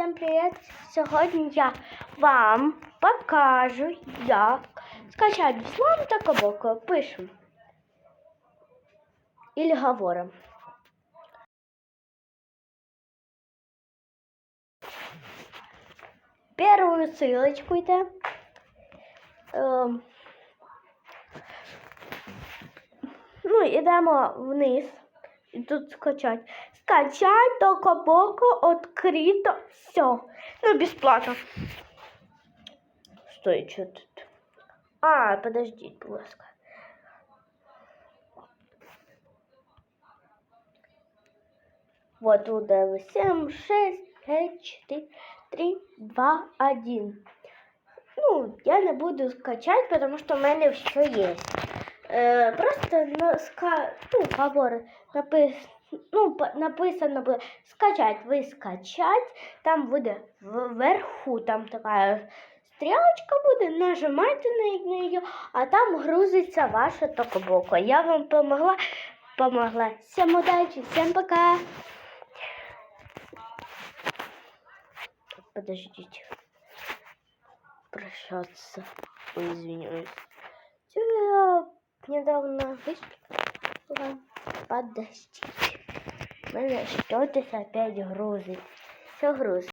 всім привіт! Сьогодні я вам покажу, як скачати взлом та кабоко. Пишемо. Или говорим. Первую ссылочку йде. Ем, ну, йдемо вниз. І тут скачать. Скачать только боку открыто все. Ну, бесплатно. Стой, что тут? А, подождите, будь ласка. Вот туда 7, 6, 5, 4, 3, 2, 1. Ну, я не буду скачать, потому что у мене все есть. Е, просто на ска... ну, говори, напис... ну, написано буде скачать. Ви скачать, там буде вверху, там така стрілочка буде, нажимайте на неї, а там грузиться ваше токобоко. Я вам помогла, помогла. Всем удачи, всем пока. Подождите. Прощаться. Ой, извиняюсь. Недавно вышла. Подождите. У меня что-то опять грузит. Все грузит.